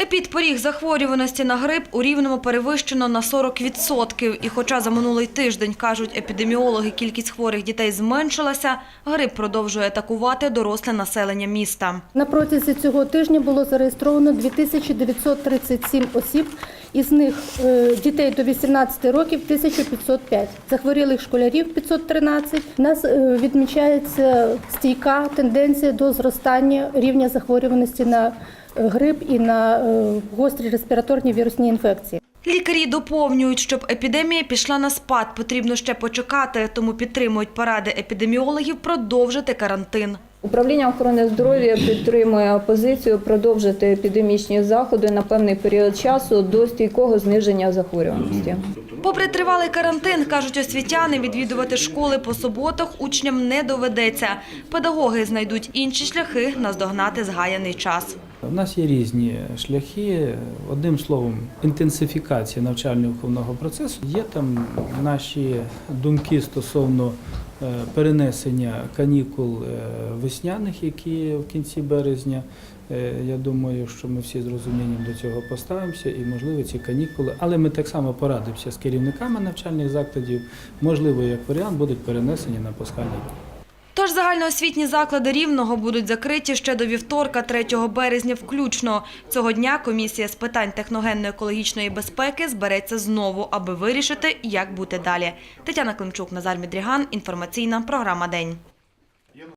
Епідпоріг захворюваності на грип у Рівному перевищено на 40%. І хоча за минулий тиждень, кажуть епідеміологи, кількість хворих дітей зменшилася, грип продовжує атакувати доросле населення міста. На протязі цього тижня було зареєстровано 2937 осіб, із них е, дітей до 18 років 1505, захворілих школярів 513. У нас е, відмічається стійка тенденція до зростання рівня захворюваності на е, грип і на гострі респіраторні вірусні інфекції. Лікарі доповнюють, щоб епідемія пішла на спад, потрібно ще почекати, тому підтримують поради епідеміологів продовжити карантин. Управління охорони здоров'я підтримує позицію продовжити епідемічні заходи на певний період часу до стійкого зниження захворюваності. Попри тривалий карантин, кажуть освітяни, відвідувати школи по суботах учням не доведеться. Педагоги знайдуть інші шляхи наздогнати згаяний час. У нас є різні шляхи. Одним словом, інтенсифікація навчально-виховного процесу. Є там наші думки стосовно е, перенесення канікул е, весняних, які в кінці березня. Е, Я думаю, що ми всі з розумінням до цього поставимося і, можливо, ці канікули. Але ми так само порадимося з керівниками навчальних закладів. Можливо, як варіант, будуть перенесені на пасхальні дні. Тож загальноосвітні заклади Рівного будуть закриті ще до вівторка, 3 березня включно. Цього дня комісія з питань техногенно-екологічної безпеки збереться знову, аби вирішити, як бути далі. Тетяна Климчук, Назар Мідріган, інформаційна програма «День».